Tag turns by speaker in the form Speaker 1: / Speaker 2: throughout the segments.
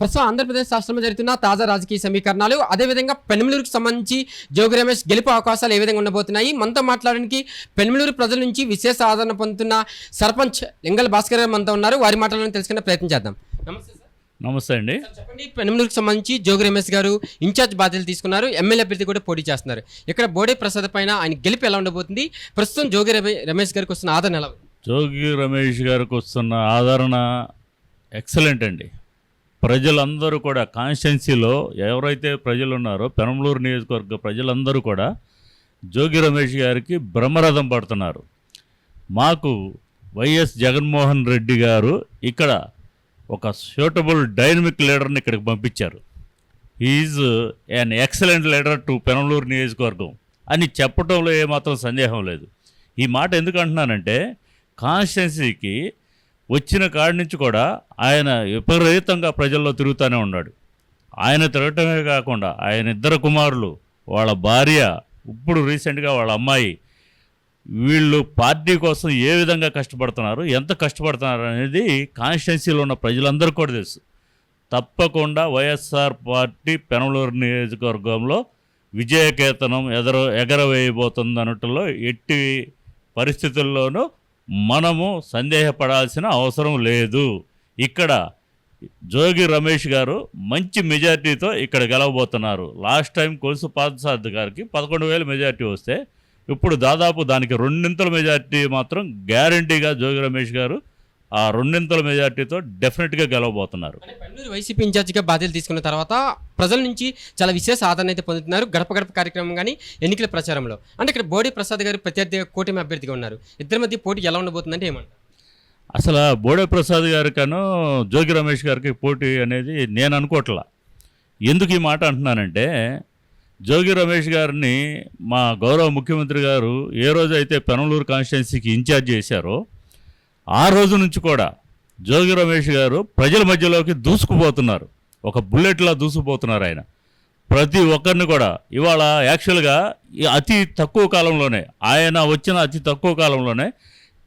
Speaker 1: ప్రస్తుతం ఆంధ్రప్రదేశ్ రాష్ట్రంలో జరుగుతున్న తాజా రాజకీయ సమీకరణాలు అదేవిధంగా పెనుమలూరుకు సంబంధించి జోగి రమేష్ గెలుపు అవకాశాలు ఏ విధంగా ఉండబోతున్నాయి? మనతో మాట్లాడడానికి పెనుమలూరు ప్రజల నుంచి విశేష ఆదరణ పొందుతున్న సర్పంచ్ లింగల భాస్కర్ గారు మనతో ఉన్నారు. వారి మాటలను తెలుసుకునే ప్రయత్నం చేద్దాం. నమస్తే
Speaker 2: అండి.
Speaker 1: చెప్పండి పెనుమలూరుకు సంబంధించి జోగి రమేష్ గారు ఇన్ఛార్జ్ బాధ్యతలు తీసుకున్నారు. ఎమ్మెల్యే అభ్యర్థి కూడా పోటీ చేస్తున్నారు. ఇక్కడ బోడే ప్రసాద్ పైన ఆయన గెలుపు ఎలా ఉండబోతుంది? ప్రస్తుతం జోగి రమే- రమేష్ గారికి వస్తున్న ఆదరణ ఎలా
Speaker 2: జోగి రమేష్ గారికి వస్తున్న ఆదరణ ఎక్సలెంట్ అండి. ప్రజలందరూ కూడా కాన్స్టిట్యున్సీలో ఎవరైతే ప్రజలు ఉన్నారో పెనంలూరు నియోజకవర్గ ప్రజలందరూ కూడా జోగి రమేష్ గారికి బ్రహ్మరథం పడుతున్నారు. మాకు వైఎస్ జగన్మోహన్ రెడ్డి గారు ఇక్కడ ఒక సూటబుల్ డైనమిక్ లీడర్ని ఇక్కడికి పంపించారు. Is an excellent leader to Penamaluru నియోజకవర్గం అని చెప్పడంలో ఏమాత్రం సందేహం లేదు. ఈ మాట ఎందుకు అంటున్నానంటే కాన్స్టిట్యున్సీకి వచ్చిన కాడి నుంచి కూడా ఆయన విపరీతంగా ప్రజల్లో తిరుగుతూనే ఉన్నాడు. ఆయన తిరగటమే కాకుండా ఆయన ఇద్దరు కుమారులు వాళ్ళ భార్య ఇప్పుడు రీసెంట్గా వాళ్ళ అమ్మాయి వీళ్ళు పార్టీ కోసం ఏ విధంగా కష్టపడుతున్నారు ఎంత కష్టపడుతున్నారు అనేది కాన్స్టిట్యున్సీలో ఉన్న ప్రజలందరికీ కూడా తెలుసు. తప్పకుండా వైఎస్ఆర్ పార్టీ పెనమలూరు నియోజకవర్గంలో విజయకేతనం ఎదర ఎగరవేయబోతుంది అనటంలో ఎట్టి పరిస్థితుల్లోనూ మనము సందేహపడాల్సిన అవసరం లేదు. ఇక్కడ జోగి రమేష్ గారు మంచి మెజార్టీతో ఇక్కడ గెలవబోతున్నారు. లాస్ట్ టైం కొలుసు పాదసాద్ గారికి పదకొండు వేల మెజార్టీ వస్తే ఇప్పుడు దాదాపు దానికి రెండింతల మెజార్టీ మాత్రం గ్యారంటీగా జోగి రమేష్ గారు ఆ రెండింతల మెజార్టీతో డెఫినెట్గా గెలవబోతున్నారు.
Speaker 1: పెన్నూరు వైసీపీ ఇన్ఛార్జిగా బాధ్యతలు తీసుకున్న తర్వాత ప్రజల నుంచి చాలా విశేష ఆదరణ అయితే పొందుతున్నారు గడప గడప కార్యక్రమం కానీ ఎన్నికల ప్రచారంలో. అంటే ఇక్కడ బోడి ప్రసాద్ గారు ప్రత్యర్థి కూటమి అభ్యర్థిగా ఉన్నారు. ఇద్దరి మధ్య పోటీ ఎలా ఉండబోతుందంటే ఏమంటారు?
Speaker 2: అసలు బోడే ప్రసాద్ గారికను జోగి రమేష్ గారికి పోటీ అనేది నేను అనుకోవట్లా. ఎందుకు ఈ మాట అంటున్నానంటే జోగి రమేష్ గారిని మా గౌరవ ముఖ్యమంత్రి గారు ఏ రోజు అయితే పెనలూరు కాన్స్టిట్యున్సీకి ఇన్ఛార్జ్ చేశారో ఆ రోజు నుంచి కూడా జోగి రమేష్ గారు ప్రజల మధ్యలోకి దూసుకుపోతున్నారు. ఒక బుల్లెట్లా దూసుకుపోతున్నారు ఆయన. ప్రతి ఒక్కరిని కూడా ఇవాళ యాక్చువల్గా అతి తక్కువ కాలంలోనే ఆయన వచ్చిన అతి తక్కువ కాలంలోనే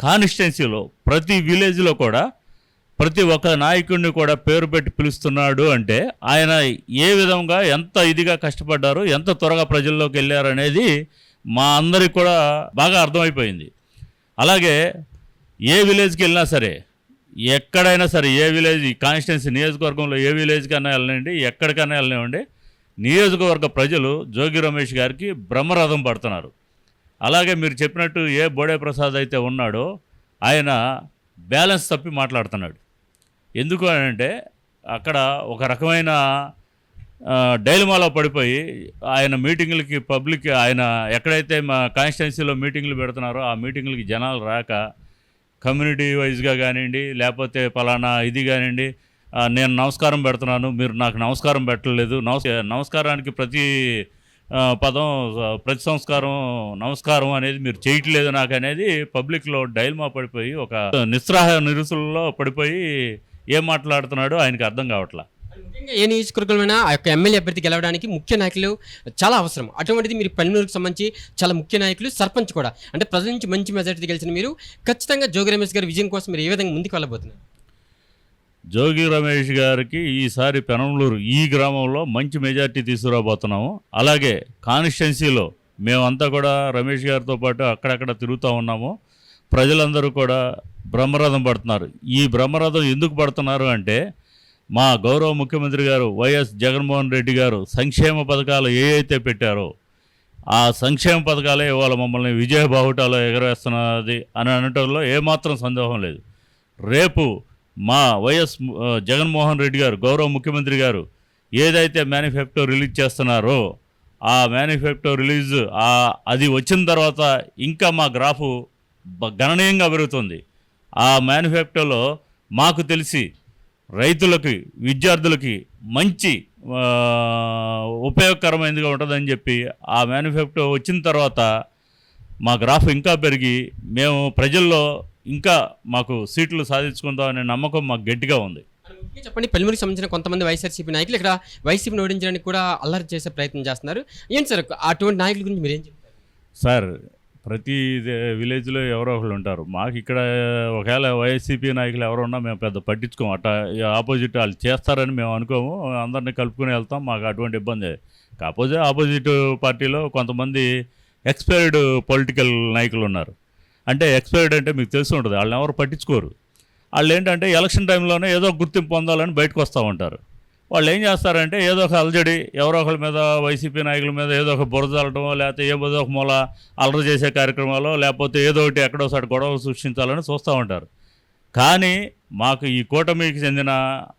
Speaker 2: కాన్స్టిట్యున్సీలో ప్రతి విలేజ్లో కూడా ప్రతి ఒక్క నాయకుడిని కూడా పేరు పెట్టి పిలుస్తున్నాడు అంటే ఆయన ఏ విధంగా ఎంత ఇదిగా కష్టపడ్డారు ఎంత త్వరగా ప్రజల్లోకి వెళ్ళారు అనేది మా అందరికి కూడా బాగా అర్థమైపోయింది. అలాగే ఏ విలేజ్కి వెళ్ళినా సరే ఎక్కడైనా సరే ఏ విలేజ్ ఈ కాన్స్టిట్యున్సీ నియోజకవర్గంలో ఏ విలేజ్కైనా వెళ్ళండి ఎక్కడికైనా వెళ్ళనివ్వండి నియోజకవర్గ ప్రజలు జోగి రమేష్ గారికి బ్రహ్మరథం పడుతున్నారు. అలాగే మీరు చెప్పినట్టు ఏ బోడే ప్రసాద్ అయితే ఉన్నాడో ఆయన బ్యాలెన్స్ తప్పి మాట్లాడుతున్నాడు. ఎందుకు అంటే అక్కడ ఒక రకమైన డైలమాలో పడిపోయి ఆయన మీటింగులకి పబ్లిక్ ఆయన ఎక్కడైతే మా కాన్స్టిట్యున్సీలో మీటింగులు పెడుతున్నారో ఆ మీటింగులకి జనాలు రాక కమ్యూనిటీ వైజ్గా కానివ్వండి లేకపోతే పలానా ఇది కానివ్వండి నేను నమస్కారం పెడుతున్నాను మీరు నాకు నమస్కారం పెట్టలేదు. నమస్ నమస్కారానికి ప్రతి పదం ప్రతి సంస్కారం నమస్కారం అనేది మీరు చేయట్లేదు నాకు అనేది పబ్లిక్లో డైల్మా పడిపోయి ఒక నిస్సహాయ నిరుసుల్లో పడిపోయి ఏం మాట్లాడుతున్నాడో ఆయనకి అర్థం కావట్లా.
Speaker 1: ముఖ్యంగా ఏ నియోజకవర్గంలోనైనా ఆ యొక్క ఎమ్మెల్యే అభ్యర్థి గెలవడానికి ముఖ్య నాయకులు చాలా అవసరం. అటువంటిది మీరు పల్లెనూరుకు సంబంధించి చాలా ముఖ్య నాయకులు సర్పంచ్ కూడా. అంటే ప్రజల నుంచి మంచి మెజారిటీ గెలిచిన మీరు ఖచ్చితంగా జోగి రమేష్ గారి విజయం కోసం మీరు ఏ విధంగా ముందుకు వెళ్ళబోతున్నారు?
Speaker 2: జోగి రమేష్ గారికి ఈసారి పెనంలూరు ఈ గ్రామంలో మంచి మెజార్టీ తీసుకురాబోతున్నాము. అలాగే కాన్స్టిట్యున్సీలో మేమంతా కూడా రమేష్ గారితో పాటు అక్కడక్కడ తిరుగుతూ ఉన్నాము. ప్రజలందరూ కూడా బ్రహ్మరథం పడుతున్నారు. ఈ బ్రహ్మరథం ఎందుకు పడుతున్నారు అంటే మా గౌరవ ముఖ్యమంత్రి గారు వైఎస్ జగన్మోహన్ రెడ్డి గారు సంక్షేమ పథకాలు ఏ అయితే పెట్టారో ఆ సంక్షేమ పథకాలే ఇవాళ మమ్మల్ని విజయ బాహుటాలో ఎగరవేస్తున్నది అని అనటంలో ఏమాత్రం సందేహం లేదు. రేపు మా వైఎస్ జగన్మోహన్ రెడ్డి గారు గౌరవ ముఖ్యమంత్రి గారు ఏదైతే మేనిఫెస్టో రిలీజ్ చేస్తున్నారో ఆ మేనిఫెస్టో రిలీజ్ ఆ అది వచ్చిన తర్వాత ఇంకా మా గ్రాఫు గణనీయంగా పెరుగుతుంది. ఆ మేనిఫెస్టోలో మాకు తెలిసి రైతులకి విద్యార్థులకి మంచి ఉపయోగకరమైనదిగా ఉంటుందని చెప్పి ఆ మేనిఫెస్టో వచ్చిన తర్వాత మా గ్రాఫ్ ఇంకా పెరిగి మేము ప్రజల్లో ఇంకా మాకు సీట్లు సాధించుకుందామనే నమ్మకం మాకు గట్టిగా ఉంది.
Speaker 1: అని చెప్పండి పెళ్ళిమురికి సంబంధించిన కొంతమంది వైఎస్ఆర్సీపీ నాయకులు ఇక్కడ వైసీపీని ఓడించడానికి కూడా అల్లరి చేసే ప్రయత్నం చేస్తున్నారు. ఏంటి సార్ అటువంటి నాయకుల గురించి మీరు ఏం చెప్తారు?
Speaker 2: సార్ ప్రతి విలేజ్లో ఎవరో ఒకళ్ళు ఉంటారు. మాకు ఇక్కడ ఒకవేళ వైఎస్సీపీ నాయకులు ఎవరు ఉన్నా మేము పెద్ద పట్టించుకోము. అట్లా ఆపోజిట్ వాళ్ళు చేస్తారని మేము అనుకోము. అందరినీ కలుపుకొని వెళ్తాం. మాకు అటువంటి ఇబ్బంది కాకపోతే ఆపోజిట్ పార్టీలో కొంతమంది ఎక్స్పైర్డ్ పొలిటికల్ నాయకులు ఉన్నారు. అంటే ఎక్స్పైర్డ్ అంటే మీకు తెలిసి ఉంటుంది. వాళ్ళని ఎవరు పట్టించుకోరు. వాళ్ళు ఏంటంటే ఎలక్షన్ టైంలోనే ఏదో గుర్తింపు పొందాలని బయటకు వస్తూ ఉంటారు. వాళ్ళు ఏం చేస్తారంటే ఏదో ఒక అలజడి ఎవరో ఒకరి మీద వైసీపీ నాయకుల మీద ఏదో ఒక బురద లేకపోతే ఏదో ఒక మూల అలర చేసే కార్యక్రమాలు లేకపోతే ఏదో ఒకటి ఎక్కడోసారి గొడవలు సృష్టించాలని చూస్తూ ఉంటారు. కానీ మాకు ఈ కూటమికి చెందిన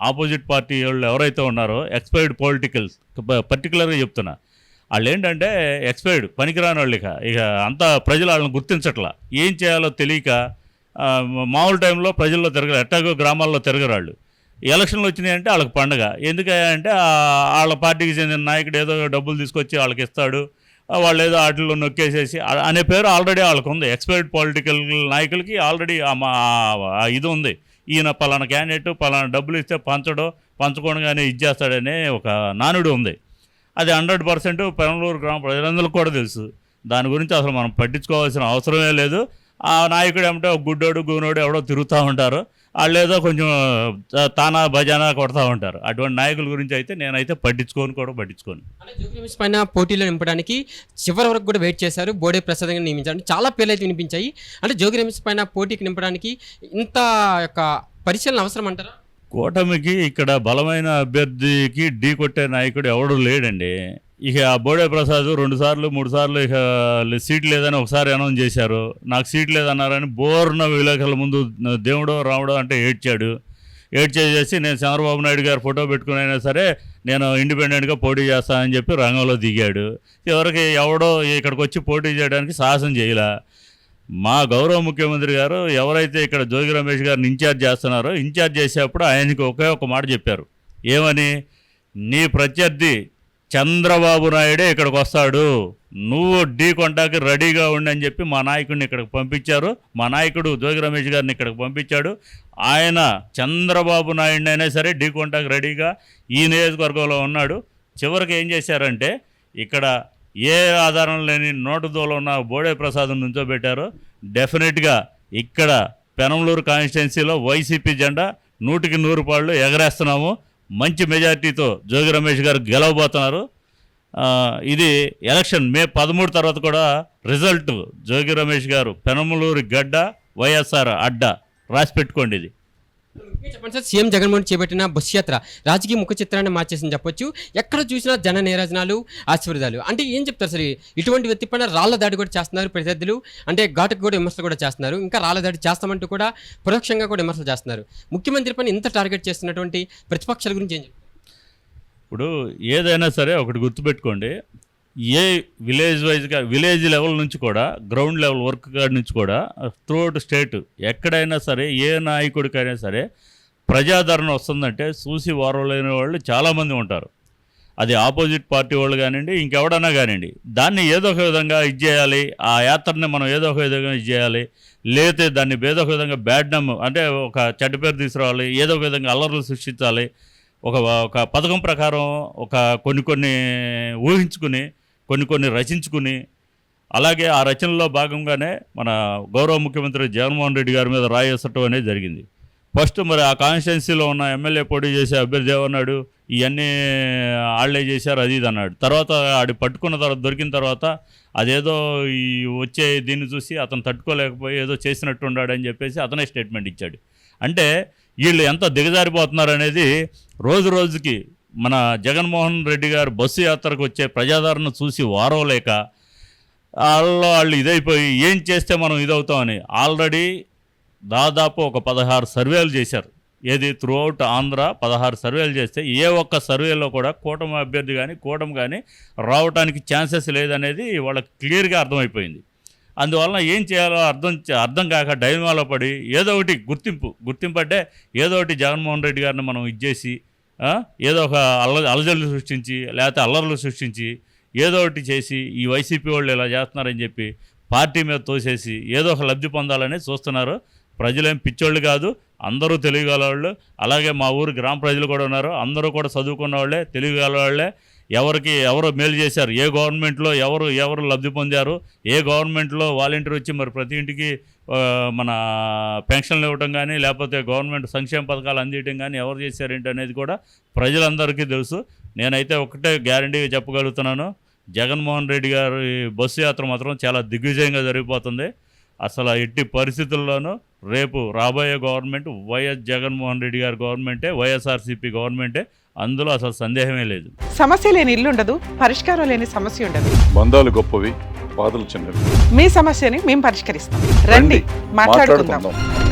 Speaker 2: ఆపోజిట్ పార్టీ వాళ్ళు ఎవరైతే ఉన్నారో ఎక్స్పైర్డ్ పొలిటికల్స్ పర్టికులర్గా చెప్తున్నా వాళ్ళు ఏంటంటే ఎక్స్పైర్డ్ పనికిరాని వాళ్ళు ఇక ఇక అంతా ప్రజలు వాళ్ళని గుర్తించట్లా. ఏం చేయాలో తెలియక మామూలు టైంలో ప్రజల్లో తిరగరు ఎట్టాగో గ్రామాల్లో తిరగరాళ్ళు. ఎలక్షన్లు వచ్చినాయంటే వాళ్ళకి పండగ. ఎందుకంటే వాళ్ళ పార్టీకి చెందిన నాయకుడు ఏదో డబ్బులు తీసుకొచ్చి వాళ్ళకి ఇస్తాడు. వాళ్ళు ఏదో వాటిల్లో నొక్కేసేసి అనే పేరు ఆల్రెడీ వాళ్ళకు ఉంది. ఎక్స్పైర్డ్ పొలిటికల్ నాయకులకి ఆల్రెడీ ఆ మా ఇది ఉంది. ఈయన పలానా క్యాండిడేట్ పలానా డబ్బులు ఇస్తే పంచడం పంచకుండానే ఇచ్చేస్తాడనే ఒక నానుడు ఉంది. అది హండ్రెడ్ పర్సెంట్ పెనలూరు గ్రామ ప్రజలందరికీ కూడా తెలుసు. దాని గురించి అసలు మనం పట్టించుకోవాల్సిన అవసరమే లేదు. ఆ నాయకుడు ఏమంటే గుడ్డోడు గూనోడు ఎవడో తిరుగుతూ ఉంటారు. వాళ్ళు ఏదో కొంచెం తానా భజానా కొడతా ఉంటారు. అటువంటి నాయకుల గురించి అయితే నేనైతే పట్టించుకోను కూడా పట్టించుకోను.
Speaker 1: పైన పోటీలో నింపడానికి చివరి వరకు కూడా వెయిట్ చేశారు. బోడే ప్రసాద్ గారిని నియమించారు. చాలా పేర్లు అయితే వినిపించాయి. అంటే జోగి రమేష్ పైన పోటీకి నింపడానికి ఇంత యొక్క పరిశీలన అవసరం అంటారా?
Speaker 2: కూటమికి ఇక్కడ బలమైన అభ్యర్థికి ఢీ కొట్టే నాయకుడు ఎవడు లేడండి. ఇక ఆ బోడే ప్రసాద్ రెండు సార్లు మూడు సార్లు ఇక సీట్ లేదని ఒకసారి అనౌన్స్ చేశారు. నాకు సీట్ లేదన్నారని బోర్న విలేకరుల ముందు దేవుడో రాముడో అంటే ఏడ్చాడు. ఏడ్చేసేసి నేను చంద్రబాబు నాయుడు గారు ఫోటో పెట్టుకునైనా సరే నేను ఇండిపెండెంట్గా పోటీ చేస్తానని చెప్పి రంగంలో దిగాడు. ఎవరికి ఎవడో ఇక్కడికి వచ్చి పోటీ చేయడానికి సాహసం చేయలే. మా గౌరవ ముఖ్యమంత్రి గారు ఎవరైతే ఇక్కడ జోగి రమేష్ గారిని ఇన్ఛార్జ్ చేస్తున్నారో ఇన్ఛార్జ్ చేసేప్పుడు ఆయనకి ఒకే ఒక మాట చెప్పారు. ఏమని? నీ ప్రత్యర్థి చంద్రబాబు నాయుడే ఇక్కడికి వస్తాడు. నువ్వు ఢీ కొంటాకి రెడీగా ఉండి అని చెప్పి మా నాయకుడిని ఇక్కడికి పంపించారు. మా నాయకుడు జోగి రమేష్ గారిని ఇక్కడికి పంపించాడు. ఆయన చంద్రబాబు నాయుడిని అయినా సరే ఢీ కొంటాకి రెడీగా ఈ నియోజకవర్గంలో ఉన్నాడు. చివరికి ఏం చేశారంటే ఇక్కడ ఏ ఆధారం లేని నోటుదోలో ఉన్న బోడే ప్రసాద్ నుంచోబెట్టారో. డెఫినెట్గా ఇక్కడ పెనంలూరు కాన్స్టిట్యున్సీలో వైసీపీ జెండా నూటికి నూరు పాళ్ళు ఎగరేస్తున్నాము. మంచి మెజార్టీతో జోగి రమేష్ గారు గెలవబోతున్నారు. ఇది ఎలక్షన్ మే పదమూడు తర్వాత కూడా రిజల్ట్ జోగి రమేష్ గారు పెనమలూరు గడ్డ వైఎస్ఆర్ అడ్డ రాసి పెట్టుకోండి ఇది.
Speaker 1: చెప్పండి సార్. సీఎం జగన్మోహన్ చేపట్టిన బస్సు యాత్ర రాజకీయ ముఖ చిత్రాన్ని మార్చేసింది చెప్పొచ్చు. ఎక్కడ చూసినా జన నీరాజనాలు ఆశీర్వాదాలు. అంటే ఏం చెప్తారు సార్? ఇటువంటి వ్యక్తి పైన రాళ్ళ దాడి కూడా చేస్తున్నారు ప్రత్యర్థులు అంటే ఘాటుకు కూడా విమర్శలు కూడా చేస్తున్నారు. ఇంకా రాళ్ళ దాడి చేస్తామంటూ కూడా పరోక్షంగా కూడా విమర్శలు చేస్తున్నారు. ముఖ్యమంత్రి పైన ఇంత టార్గెట్ చేస్తున్నటువంటి ప్రతిపక్షాల గురించి ఏం చెప్తారు?
Speaker 2: ఇప్పుడు ఏదైనా సరే ఒకటి గుర్తుపెట్టుకోండి. ఏ విలేజ్ వైజ్గా విలేజ్ లెవెల్ నుంచి కూడా గ్రౌండ్ లెవెల్ వర్క్ కాడ నుంచి కూడా త్రూఅవుట్ స్టేట్ ఎక్కడైనా సరే ఏ నాయకుడికైనా సరే ప్రజాదరణ వస్తుందంటే చూసి వారలేని వాళ్ళు చాలామంది ఉంటారు. అది ఆపోజిట్ పార్టీ వాళ్ళు కానివ్వండి ఇంకెవడన్నా కానివ్వండి దాన్ని ఏదో ఒక విధంగా ఇది చేయాలి ఆ యాత్రని మనం ఏదో ఒక విధంగా ఇది చేయాలి లేతే దాన్ని ఏదో ఒక విధంగా బ్యాడ్ నమ్ అంటే ఒక చెడ్డ పేరు తీసుకురావాలి ఏదో ఒక విధంగా అల్లర్లు సృష్టించాలి ఒక ఒక పథకం ప్రకారం ఒక కొన్ని కొన్ని ఊహించుకుని కొన్ని కొన్ని రచించుకుని అలాగే ఆ రచనలో భాగంగానే మన గౌరవ ముఖ్యమంత్రి జగన్మోహన్ రెడ్డి గారి మీద రాయేసటం అనేది జరిగింది. ఫస్ట్ మరి ఆ కాన్స్టిట్యున్సీలో ఉన్న ఎమ్మెల్యే పోటీ చేసే అభ్యర్థి ఏమన్నాడు ఇవన్నీ వాళ్ళే చేశారు అది ఇది అన్నాడు. తర్వాత ఆడి పట్టుకున్న తర్వాత దొరికిన తర్వాత అదేదో ఈ వచ్చే దీన్ని చూసి అతను తట్టుకోలేకపోయి ఏదో చేసినట్టు ఉన్నాడు అని చెప్పేసి అతనే స్టేట్మెంట్ ఇచ్చాడు. అంటే వీళ్ళు ఎంత దిగజారిపోతున్నారు అనేది రోజు రోజుకి మన జగన్మోహన్ రెడ్డి గారు బస్సు యాత్రకు వచ్చే ప్రజాదరణ చూసి వారవలేక వాళ్ళు వాళ్ళు ఇదైపోయి ఏం చేస్తే మనం ఇదవుతామని ఆల్రెడీ దాదాపు ఒక పదహారు సర్వేలు చేశారు. ఏది త్రూఅవుట్ ఆంధ్ర పదహారు సర్వేలు చేస్తే ఏ ఒక్క సర్వేలో కూడా కూటమి అభ్యర్థి కానీ కూటమి కానీ రావడానికి ఛాన్సెస్ లేదనేది వాళ్ళకి క్లియర్గా అర్థమైపోయింది. అందువలన ఏం చేయాలో అర్థం చే- అర్థం కాక డైమాలో పడి ఏదో ఒకటి గుర్తింపు గుర్తింపు అంటే ఏదో ఒకటి జగన్మోహన్ రెడ్డి గారిని మనం ఇచ్చేసి ఏదో ఒక అల్ల అలజడులు సృష్టించి లేకపోతే అల్లర్లు సృష్టించి ఏదో ఒకటి చేసి ఈ వైసీపీ వాళ్ళు ఇలా చేస్తున్నారని చెప్పి పార్టీ మీద తోసేసి ఏదో ఒక లబ్ధి పొందాలని చూస్తున్నారు. ప్రజలేం పిచ్చోళ్ళు కాదు అందరూ తెలుగు వాళ్ళు అలాగే మా ఊరు గ్రామ ప్రజలు కూడా ఉన్నారు. అందరూ కూడా చదువుకున్న వాళ్ళే తెలుగు వాళ్ళే. ఎవరికి ఎవరు మేలు చేశారు? ఏ గవర్నమెంట్లో ఎవరు ఎవరు లబ్ధి పొందారు? ఏ గవర్నమెంట్లో వాలంటీర్ వచ్చి మరి ప్రతి ఇంటికి మన పెన్షన్లు ఇవ్వటం కానీ లేకపోతే గవర్నమెంట్ సంక్షేమ పథకాలు అందించడం కానీ ఎవరు చేశారేంటి అనేది కూడా ప్రజలందరికీ తెలుసు. నేనైతే ఒకటే గ్యారంటీగా చెప్పగలుగుతున్నాను. జగన్మోహన్ రెడ్డి గారి బస్సు యాత్ర మాత్రం చాలా దిగ్విజయంగా జరిగిపోతుంది. అసలు ఎట్టి పరిస్థితుల్లోనూ రేపు రాబోయే గవర్నమెంట్ వైఎస్ జగన్మోహన్ రెడ్డి గారి గవర్నమెంటే వైఎస్ఆర్సీపీ గవర్నమెంటే. అందులో అసలు సందేహమే లేదు.
Speaker 3: సమస్య లేని ఇల్లు ఉండదు పరిష్కారం లేని సమస్య ఉండదు.
Speaker 4: బంధాలు గొప్పవి బాధలు చిన్నవి.
Speaker 3: మీ సమస్యని మేము పరిష్కరిస్తాం. రండి మాట్లాడుకుందాం.
Speaker 4: మాట్లాడుకుందాం.